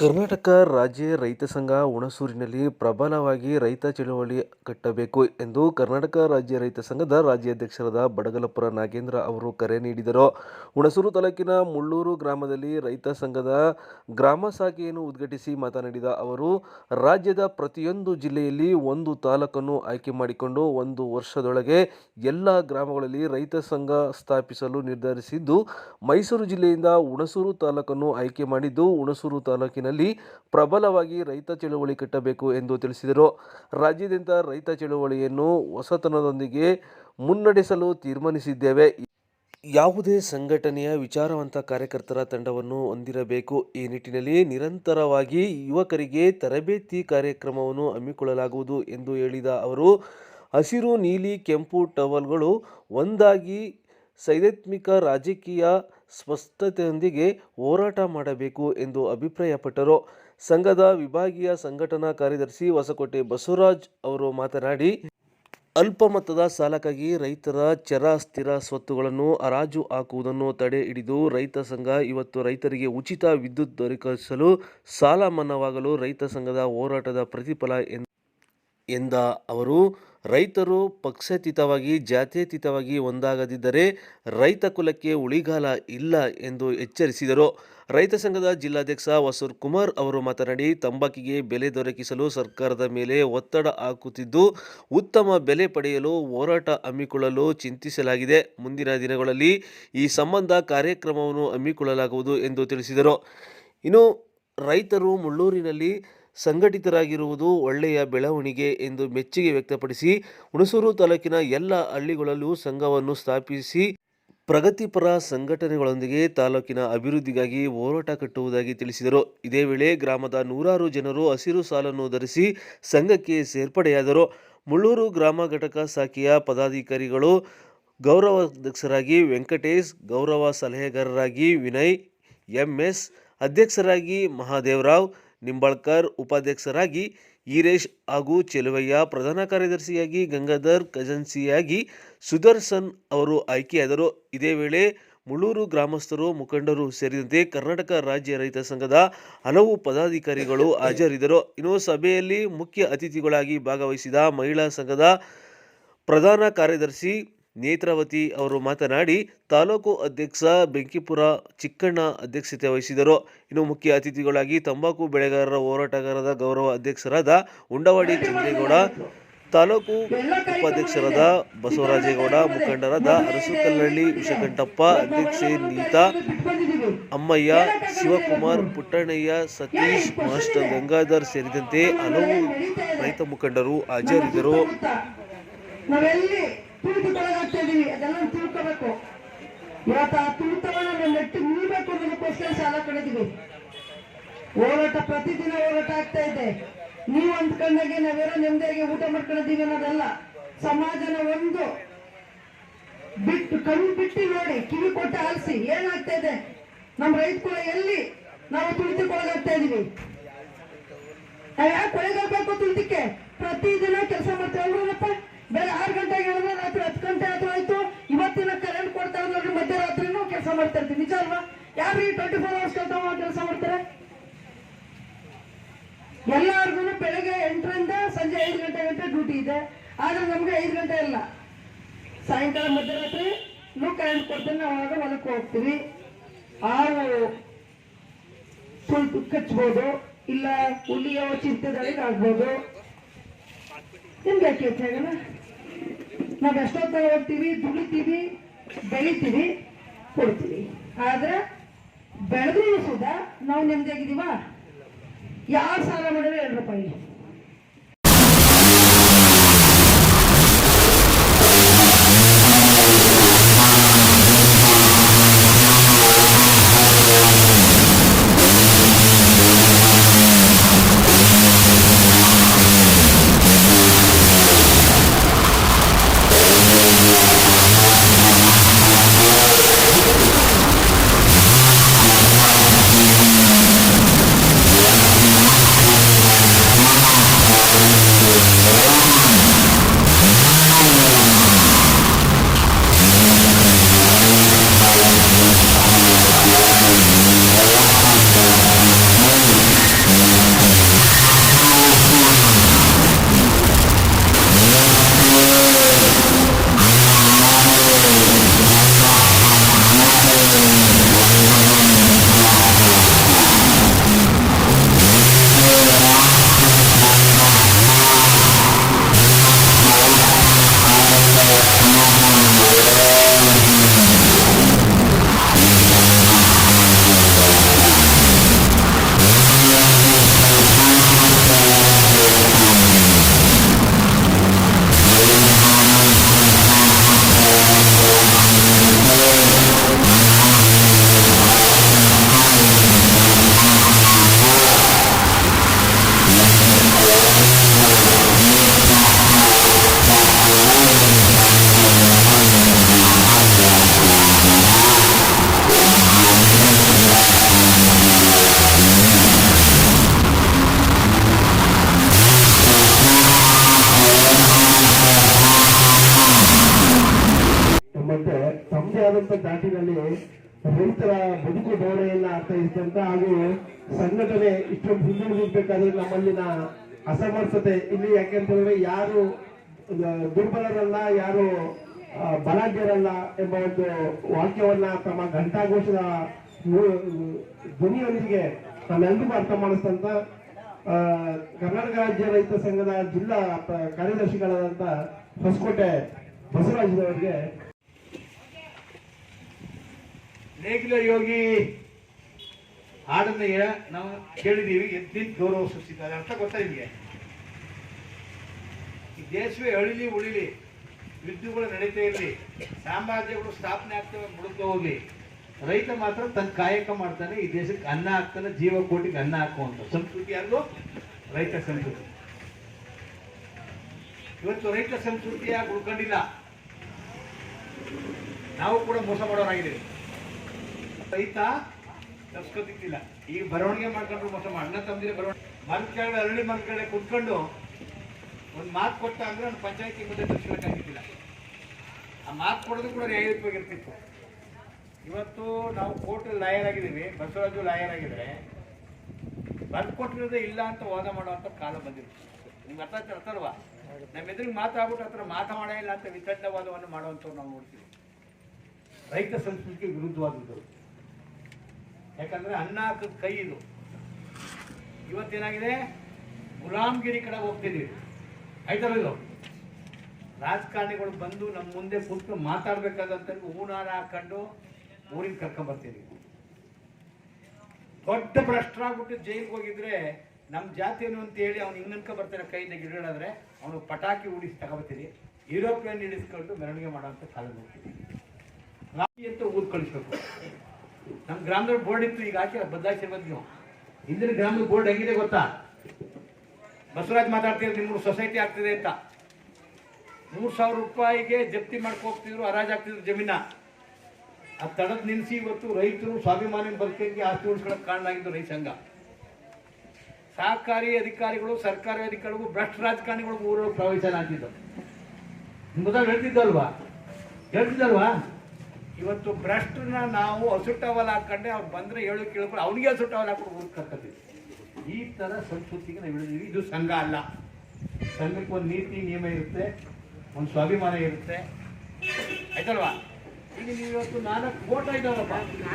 ಕರ್ನಾಟಕ ರಾಜ್ಯ ರೈತ ಸಂಘ ಹುಣಸೂರಿನಲ್ಲಿ ಪ್ರಬಲವಾಗಿ ರೈತ ಚಳುವಳಿ ಕಟ್ಟಬೇಕು ಎಂದು ಕರ್ನಾಟಕ ರಾಜ್ಯ ರೈತ ಸಂಘದ ರಾಜ್ಯಾಧ್ಯಕ್ಷರಾದ ಬಡಗಲಪುರ ನಾಗೇಂದ್ರ ಅವರು ಕರೆ ನೀಡಿದರು. ಹುಣಸೂರು ತಾಲೂಕಿನ ಮುಳ್ಳೂರು ಗ್ರಾಮದಲ್ಲಿ ರೈತ ಸಂಘದ ಗ್ರಾಮ ಶಾಖೆಯನ್ನು ಉದ್ಘಾಟಿಸಿ ಮಾತನಾಡಿದ ಅವರು, ರಾಜ್ಯದ ಪ್ರತಿಯೊಂದು ಜಿಲ್ಲೆಯಲ್ಲಿ ಒಂದು ತಾಲೂಕನ್ನು ಆಯ್ಕೆ ಮಾಡಿಕೊಂಡು ಒಂದು ವರ್ಷದೊಳಗೆ ಎಲ್ಲ ಗ್ರಾಮಗಳಲ್ಲಿ ರೈತ ಸಂಘ ಸ್ಥಾಪಿಸಲು ನಿರ್ಧರಿಸಿದ್ದು, ಮೈಸೂರು ಜಿಲ್ಲೆಯಿಂದ ಹುಣಸೂರು ತಾಲೂಕನ್ನು ಆಯ್ಕೆ ಮಾಡಿದ್ದು ಹುಣಸೂರು ತಾಲೂಕಿನಲ್ಲಿ ಪ್ರಬಲವಾಗಿ ರೈತ ಚಳುವಳಿ ಕಟ್ಟಬೇಕು ಎಂದು ತಿಳಿಸಿದರು. ರಾಜ್ಯದಿಂದ ರೈತ ಚಳುವಳಿಯನ್ನು ಹೊಸತನದೊಂದಿಗೆ ಮುನ್ನಡೆಸಲು ತೀರ್ಮಾನಿಸಿದ್ದೇವೆ. ಯಾವುದೇ ಸಂಘಟನೆಯ ವಿಚಾರವಂತ ಕಾರ್ಯಕರ್ತರ ತಂಡವನ್ನು ಹೊಂದಿರಬೇಕು. ಈ ನಿಟ್ಟಿನಲ್ಲಿ ನಿರಂತರವಾಗಿ ಯುವಕರಿಗೆ ತರಬೇತಿ ಕಾರ್ಯಕ್ರಮವನ್ನು ಹಮ್ಮಿಕೊಳ್ಳಲಾಗುವುದು ಎಂದು ಹೇಳಿದ ಅವರು, ಹಸಿರು, ನೀಲಿ, ಕೆಂಪು ಟವಲ್ಗಳು ಒಂದಾಗಿ ಸೈದ್ಧಾತ್ಮಿಕ ರಾಜಕೀಯ ಸ್ಪಷ್ಟತೆಯೊಂದಿಗೆ ಹೋರಾಟ ಮಾಡಬೇಕು ಎಂದು ಅಭಿಪ್ರಾಯಪಟ್ಟರು. ಸಂಘದ ವಿಭಾಗೀಯ ಸಂಘಟನಾ ಕಾರ್ಯದರ್ಶಿ ಹೊಸಕೋಟೆ ಬಸವರಾಜ್ ಅವರು ಮಾತನಾಡಿ ಅಲ್ಪಮತದ ಸಾಲಕ್ಕಾಗಿ ರೈತರ ಚರ ಸ್ಥಿರ ಸ್ವತ್ತುಗಳನ್ನು ಹರಾಜು ಹಾಕುವುದನ್ನು ತಡೆ ಹಿಡಿದು ರೈತ ಸಂಘ ಇವತ್ತು ರೈತರಿಗೆ ಉಚಿತ ವಿದ್ಯುತ್ ದೊರಕಿಸಲು ಸಾಲ ಮನ್ನಾವಾಗಲು ರೈತ ಸಂಘದ ಹೋರಾಟದ ಪ್ರತಿಫಲ ಎಂದು ಎಂದ ಅವರು, ರೈತರು ಪಕ್ಷಾತೀತವಾಗಿ, ಜಾತ್ಯತೀತವಾಗಿ ಒಂದಾಗದಿದ್ದರೆ ರೈತ ಕುಲಕ್ಕೆ ಉಳಿಗಾಲ ಇಲ್ಲ ಎಂದು ಎಚ್ಚರಿಸಿದರು. ರೈತ ಸಂಘದ ಜಿಲ್ಲಾಧ್ಯಕ್ಷ ವಸೂರ್ ಕುಮಾರ್ ಅವರು ಮಾತನಾಡಿ, ತಂಬಾಕಿಗೆ ಬೆಲೆ ದೊರಕಿಸಲು ಸರ್ಕಾರದ ಮೇಲೆ ಒತ್ತಡ ಹಾಕುತ್ತಿದ್ದು, ಉತ್ತಮ ಬೆಲೆ ಪಡೆಯಲು ಹೋರಾಟ ಹಮ್ಮಿಕೊಳ್ಳಲು ಚಿಂತಿಸಲಾಗಿದೆ. ಮುಂದಿನ ದಿನಗಳಲ್ಲಿ ಈ ಸಂಬಂಧ ಕಾರ್ಯಕ್ರಮವನ್ನು ಹಮ್ಮಿಕೊಳ್ಳಲಾಗುವುದು ಎಂದು ತಿಳಿಸಿದರು. ಇನ್ನು ರೈತರು ಮುಳ್ಳೂರಿನಲ್ಲಿ ಸಂಘಟಿತರಾಗಿರುವುದು ಒಳ್ಳೆಯ ಬೆಳವಣಿಗೆ ಎಂದು ಮೆಚ್ಚುಗೆ ವ್ಯಕ್ತಪಡಿಸಿ, ಹುಣಸೂರು ತಾಲೂಕಿನ ಎಲ್ಲ ಹಳ್ಳಿಗಳಲ್ಲೂ ಸಂಘವನ್ನು ಸ್ಥಾಪಿಸಿ ಪ್ರಗತಿಪರ ಸಂಘಟನೆಗಳೊಂದಿಗೆ ತಾಲೂಕಿನ ಅಭಿವೃದ್ಧಿಗಾಗಿ ಹೋರಾಟ ಕಟ್ಟುವುದಾಗಿ ತಿಳಿಸಿದರು. ಇದೇ ವೇಳೆ ಗ್ರಾಮದ ನೂರಾರು ಜನರು ಹಸಿರು ಸಾಲನ್ನು ಧರಿಸಿ ಸಂಘಕ್ಕೆ ಸೇರ್ಪಡೆಯಾದರು. ಮುಳ್ಳೂರು ಗ್ರಾಮ ಘಟಕ ಶಾಖೆಯ ಪದಾಧಿಕಾರಿಗಳು ಗೌರವಾಧ್ಯಕ್ಷರಾಗಿ ವೆಂಕಟೇಶ್, ಗೌರವ ಸಲಹೆಗಾರರಾಗಿ ವಿನಯ್, ಎಂಎಸ್, ಅಧ್ಯಕ್ಷರಾಗಿ ಮಹಾದೇವರಾವ್ ನಿಂಬಾಳ್ಕರ್ ಉಪಾಧ್ಯಕ್ಷರಾಗಿ ಈರೇಶ್ ಹಾಗೂ ಚೆಲುವಯ್ಯ ಪ್ರಧಾನ ಕಾರ್ಯದರ್ಶಿಯಾಗಿ ಗಂಗಾಧರ್ ಖಜಾನ್ಸಿಯಾಗಿ ಸುದರ್ಶನ್ ಅವರು ಆಯ್ಕೆಯಾದರು. ಇದೇ ವೇಳೆ ಮುಳ್ಳೂರು ಗ್ರಾಮಸ್ಥರು, ಮುಖಂಡರು ಸೇರಿದಂತೆ ಕರ್ನಾಟಕ ರಾಜ್ಯ ರೈತ ಸಂಘದ ಹಲವು ಪದಾಧಿಕಾರಿಗಳು ಹಾಜರಿದ್ದರು. ಇನ್ನು ಸಭೆಯಲ್ಲಿ ಮುಖ್ಯ ಅತಿಥಿಗಳಾಗಿ ಭಾಗವಹಿಸಿದ ಮಹಿಳಾ ಸಂಘದ ಪ್ರಧಾನ ಕಾರ್ಯದರ್ಶಿ ನೇತ್ರಾವತಿ ಅವರು ಮಾತನಾಡಿ, ತಾಲೂಕು ಅಧ್ಯಕ್ಷ ಬೆಂಕಿಪುರ ಚಿಕ್ಕಣ್ಣ ಅಧ್ಯಕ್ಷತೆ ವಹಿಸಿದರು. ಇನ್ನು ಮುಖ್ಯ ಅತಿಥಿಗಳಾಗಿ ತಂಬಾಕು ಬೆಳೆಗಾರರ ಹೋರಾಟಗಾರರ ಗೌರವ ಅಧ್ಯಕ್ಷರಾದ ಉಂಡವಾಡಿ ಚಂದ್ರೇಗೌಡ, ತಾಲೂಕು ಉಪಾಧ್ಯಕ್ಷರಾದ ಬಸವರಾಜೇಗೌಡ, ಮುಖಂಡರಾದ ಅರಸುಕಲ್ಲಹಳ್ಳಿ ವಿಷಕಂಠಪ್ಪ, ಅಧ್ಯಕ್ಷೆ ನೀತಾ, ಅಮ್ಮಯ್ಯ, ಶಿವಕುಮಾರ್, ಪುಟ್ಟಣ್ಣಯ್ಯ, ಸತೀಶ್, ಮಾಸ್ಟರ್ ಗಂಗಾಧರ್ ಸೇರಿದಂತೆ ಹಲವು ರೈತ ಮುಖಂಡರು ಹಾಜರಿದ್ದರು. ತುಳಿತಕ್ಕೊಳಗಾಗ್ತಾ ಇದೀವಿ ಅದೆಲ್ಲ ತಿಳ್ಕೋಬೇಕು. ಇವತ್ತು ಆ ತುಳಿತವನ್ನ ನೆಟ್ಟು ನಿಲ್ಬೇಕು ಅನ್ನೋದಕ್ಕೋಸ್ಕರ ಸಾಲ ಕಳೆದಿವಿ ಹೋರಾಟ, ಪ್ರತಿದಿನ ಹೋರಾಟ ಆಗ್ತಾ ಇದೆ. ನೀವು ಅಂದ್ಕೊಂಡಾಗೆ ನಾವೇನೋ ನೆಮ್ಮದಿಯಾಗಿ ಊಟ ಮಾಡ್ಕೊಳ್ತೀವಿ ಅನ್ನೋದಲ್ಲ. ಸಮಾಜನ ಒಂದು ಬಿಟ್ಟು, ಕಣ್ಣು ಬಿಟ್ಟು ನೋಡಿ, ಕಿವಿ ಕೊಟ್ಟು ಆಲಿಸಿ, ಏನಾಗ್ತಾ ಇದೆ? ನಮ್ಮ ರೈತ ಕುಲ ಎಲ್ಲಿ ನಾವು ತುಳಿತಕ್ಕೊಳಗಾಗ್ತಾ ಇದೀವಿ? ಯಾಕೆ ಒಳಗಾಗ್ಬೇಕು ತುಳಿತಕ್ಕೆ? ಪ್ರತಿದಿನ ಕೆಲಸ ಮಾಡ್ತೇವೆ ಅಲ್ವಲ್ಲಪ್ಪ ಬೆಳಗ್ಗೆ ಆರು ಗಂಟೆಗೆ ಹೇಳಿದ್ರೆ ರಾತ್ರಿ ಹತ್ತು ಗಂಟೆ ಆದ್ರೂ ಆಯ್ತು. ಇವತ್ತಿನ ಕರೆಂಟ್ ಕೊಡ್ತಾ ಇದ್ರೆ ಮಧ್ಯರಾತ್ರಿನೂ ಕೆಲಸ ಮಾಡ್ತಾ ಇರ್ತೀವಿ ನಿಜ ಅಲ್ವಾ? ಯಾರು ಈ ಟ್ವೆಂಟಿ ಫೋರ್ ಅವರ್ಸ್ ಕೆಲಸ ಮಾಡ್ತಾರೆ? ಎಲ್ಲಾರ್ಗು ಬೆಳಗ್ಗೆ ಎಂಟರಿಂದ ಸಂಜೆ ಐದು ಗಂಟೆ ಗಂಟೆ ಡ್ಯೂಟಿ ಇದೆ. ಆದ್ರೆ ನಮ್ಗೆ ಐದು ಗಂಟೆ ಇಲ್ಲ ಸಾಯಂಕಾಲ ಮಧ್ಯರಾತ್ರಿ ನೂ ಕರೆಂಟ್ ಕೊಡ್ತೇನೆ ಅವಾಗ ಹೊಲಕ್ಕೆ ಹೋಗ್ತೀವಿ. ಆರು ಸ್ವಲ್ಪ ಕಚ್ಬೋದು. ಇಲ್ಲ ಹುಲಿಯೋ ಚಿಂತೆಗಳಿಗೆ ಆಗ್ಬೋದು. ನಿಮ್ಗೆ ಯಾಕೆ ಹೆಚ್ಚಾಗಲ್ಲ ನಾವು ಎಷ್ಟೊತ್ತ ಹೋಗ್ತೀವಿ ದುಡಿತೀವಿ, ಬೆಳಿತೀವಿ, ಕೊಡ್ತೀವಿ. ಆದ್ರೆ ಬೆಳೆದ್ರೂ ಸುದ ನಾವು ನೆಮ್ಮದಿಯಾಗಿದ್ದೀವ? ಯಾರು ಸಾಲ ಮಾಡಿದ್ರೆ ಎರಡು ರೂಪಾಯಿ. ಬರುವಂತ ದಾಟಿನಲ್ಲಿ ರೈತರ ಬದುಕು ಧೋರಣೆಯನ್ನ ಅರ್ಥೈಸಿದಂತ ಹಾಗೂ ಸಂಘಟನೆ ಇಷ್ಟೊಂದು ಹಿಂದುಳಿದಿರ್ಬೇಕಾದ್ರೆ ನಮ್ಮಲ್ಲಿನ ಅಸಮರ್ಥತೆ ಇಲ್ಲಿ ಯಾಕೆಂತಂದ್ರೆ ಯಾರು ದುರ್ಬಲರಲ್ಲ, ಯಾರು ಬಲಾಢ್ಯರಲ್ಲ ಎಂಬ ಒಂದು ವಾಕ್ಯವನ್ನ ತಮ್ಮ ಘಂಟಾಘೋಷದ ಧ್ವನಿಯೊಂದಿಗೆ ನಮ್ಮೆಲ್ಲರಿಗೂ ಅರ್ಥ ಮಾಡಿಸ್ತಂತ ಕರ್ನಾಟಕ ರಾಜ್ಯ ರೈತ ಸಂಘದ ಜಿಲ್ಲಾ ಕಾರ್ಯದರ್ಶಿಗಳಾದಂತ ಹೊಸಕೋಟೆ ಬಸವರಾಜರವರಿಗೆ ನೇಗಿಲ ಯೋಗಿ ಹಾಡನ್ನ ನಾವು ಕೇಳಿದೀವಿ ಎದ್ದಿನ ಗೌರವ ಅಂತ ಅರ್ಥ ಗೊತ್ತಾ ನಿಮಗೆ? ಈ ದೇಶವೇ ಅಳಿಲಿ ಉಳಿಲಿ, ಯುದ್ಧಗಳು ನಡೀತಾ ಇರಲಿ, ಸಾಮ್ರಾಜ್ಯಗಳು ಸ್ಥಾಪನೆ ಆಗ್ತವೆ ಮುಳುಗ್ತಾ ಹೋಗ್ಲಿ, ರೈತ ಮಾತ್ರ ತನ್ನ ಕಾಯಕ ಮಾಡ್ತಾನೆ, ಈ ದೇಶಕ್ಕೆ ಅನ್ನ ಹಾಕ್ತಾನೆ ಜೀವ ಕೋಟಿಗೆ ಅನ್ನ ಹಾಕುವಂತ ಸಂಸ್ಕೃತಿ ಯಾರು ರೈತ ಸಂಸ್ಕೃತಿ. ಇವತ್ತು ರೈತ ಸಂಸ್ಕೃತಿಯಾಗಿ ಉಳ್ಕೊಂಡಿಲ್ಲ ನಾವು ಕೂಡ ಮೋಸ ಮಾಡೋರಾಗಿದ್ದೀವಿ. ರೈತ ಸಂಸ್ಕೃತಿಕ್ಕಿಲ್ಲ ಈ ಬರವಣಿಗೆ ಮಾಡ್ಕೊಂಡ್ರು ಮೋಸ ಅಣ್ಣ ತಮ್ಮದಿರ ಬರವಣಿಗೆ ಕೆಳಗಡೆ ಅರಳಿ ಕೆಳಗಡೆ ಕುತ್ಕೊಂಡು ಒಂದು ಮಾತು ಕೊಟ್ಟ ಅಂದ್ರೆ ಒಂದು ಪಂಚಾಯತಿ ಮುಂದೆ ತರಿಸ್ಬೇಕಾಗಿದ್ದಿಲ್ಲ ಆ ಮಾತು ಕೊಡೋದು ಕೂಡ ನ್ಯಾಯಯುತವಾಗಿರ್ತಿತ್ತು. ಇವತ್ತು ನಾವು ಕೋರ್ಟ್ ಲಾಯರ್ ಆಗಿದ್ದೀವಿ, ಬಸವರಾಜು ಲಾಯರ್ ಆಗಿದ್ರೆ ಬರ್ದು ಕೊಟ್ಟಿರೋದೇ ಇಲ್ಲ ಅಂತ ವಾದ ಮಾಡುವಂಥ ಕಾಲ ಬಂದಿದೆ ನಿಮ್ಗೆ ಅರ್ಥ ಅರ್ಥಲ್ವಾ ನಮ್ಮ ಎದುರಿಗೆ ಮಾತಾಡ್ಬಿಟ್ಟು ಹತ್ರ ಮಾಡೋ ಇಲ್ಲ ಅಂತ ವಿತಂಡವಾದವನ್ನು ಮಾಡುವಂಥವ್ರು ನಾವು ನೋಡ್ತೀವಿ. ರೈತ ಸಂಸ್ಕೃತಿಗೆ ವಿರುದ್ಧವಾದದ್ದು ಯಾಕಂದ್ರೆ ಅನ್ನ ಹಾಕದ ಕೈ ಇದು. ಇವತ್ತೇನಾಗಿದೆ? ಗುಲಾಮ್ಗಿರಿ ಕಡೆ ಹೋಗ್ತಿದ್ದೀವಿ ಆಯ್ತಲ್ಲ ಇದು? ರಾಜಕಾರಣಿಗಳು ಬಂದು ನಮ್ಮ ಮುಂದೆ ಕೂತ್ಕೊಂಡು ಮಾತಾಡ್ಬೇಕಾದಂತ ಹೂನಾರ ಹಾಕೊಂಡು ಊರಿಗೆ ಕರ್ಕೊಂಡ್ ಬರ್ತೀವಿ ದೊಡ್ಡ ಭ್ರಷ್ಟರಾಗ್ಬಿಟ್ಟು ಜೈಲಿಗೆ ಹೋಗಿದ್ರೆ ನಮ್ಮ ಜಾತಿಯನ್ನು ಅಂತ ಹೇಳಿ ಅವ್ನು ಹಿಂಗನ್ಕ ಬರ್ತಾರೆ ಕೈಯಿಂದ ಗಿಡಗಳಾದ್ರೆ, ಅವನು ಪಟಾಕಿ ಉಡಿಸಿ ತಗೋಬರ್ತೀರಿ ಯುರೋಪಿಯನ್ ಇಳಿಸ್ಕೊಂಡು ಮೆರವಣಿಗೆ ಮಾಡೋಂಥ ಕಾಲ ನೋಡ್ತೀವಿ ರಾಜಿ ಅಂತ ನಮ್ಮ ಗ್ರಾಮದಲ್ಲಿ ಬೋರ್ಡ್ ಇತ್ತು, ಈಗ ಹಾಕಿ ಬದಲಾಯಿಸಿರ್ಬೋದು ನೀವು. ಹಿಂದಿನ ಗ್ರಾಮದ ಬೋರ್ಡ್ ಹೆಂಗಿದೆ ಗೊತ್ತಾ? ಬಸವರಾಜ್ ಮಾತಾಡ್ತಿದ್ರು ನಿಮ್ಮ ಸೊಸೈಟಿ ಆಗ್ತಿದೆ ಅಂತ. ಮೂರು ಸಾವಿರ ರೂಪಾಯಿಗೆ ಜಪ್ತಿ ಮಾಡ್ಕೋಗ್ತಿದ್ರು ಹರಾಜ್ ಆಗ್ತಿದ್ರು ಜಮೀನ. ಆ ತಡದ್ ನಿಲ್ಲಿಸಿ ಇವತ್ತು ರೈತರು ಸ್ವಾಭಿಮಾನಿ ಬದುಕಿಗೆ ಆಸ್ತಿ ಉಳಿಸ್ಕೊಳ್ಳೋಕೆ ಕಾರಣ ಆಗಿದ್ದು ರೈತ ಸಂಘ. ಸಹಕಾರಿ ಅಧಿಕಾರಿಗಳು, ಸರ್ಕಾರಿ ಅಧಿಕಾರಿಗಳು, ಭ್ರಷ್ಟ ರಾಜಕಾರಣಿಗಳು ಊರೊಳಗೆ ಪ್ರವೇಶ ಆಗ್ತಿದ್ದರು ಮೊದಲು ಹೇಳ್ತಿದ್ದಲ್ವಾ? ಹೇಳ್ತಿದ್ದಲ್ವಾ? ಇವತ್ತು ಭ್ರಷ್ಟರನ್ನ ನಾವು ಹಸುಟವಲ್ ಹಾಕೊಂಡೆ ಅವ್ರು ಬಂದ್ರೆ ಹೇಳು ಕೇಳ್ಕೊಂಡು ಅವನಿಗೆ ಹಸುಟವಲ್ ಹಾಕೊಂಡು ಊರಿಗೆ ಕರ್ಕೊತೀವಿ ಈ ತರ ಸಂಸ್ಕೃತಿಗೆ ನಾವು ಹೇಳಿದೀವಿ ಇದು ಸಂಘ ಅಲ್ಲ. ಸಂಘಕ್ಕೆ ಒಂದು ನೀತಿ, ನಿಯಮ ಇರುತ್ತೆ. ಒಂದು ಸ್ವಾಭಿಮಾನ ಇರುತ್ತೆ. ಆಯ್ತಲ್ವಾ? ಈಗ ನೀವು ಇವತ್ತು ನಾಲ್ಕು ಫೋಟೋ ಇದ್ದಾವಪ್ಪ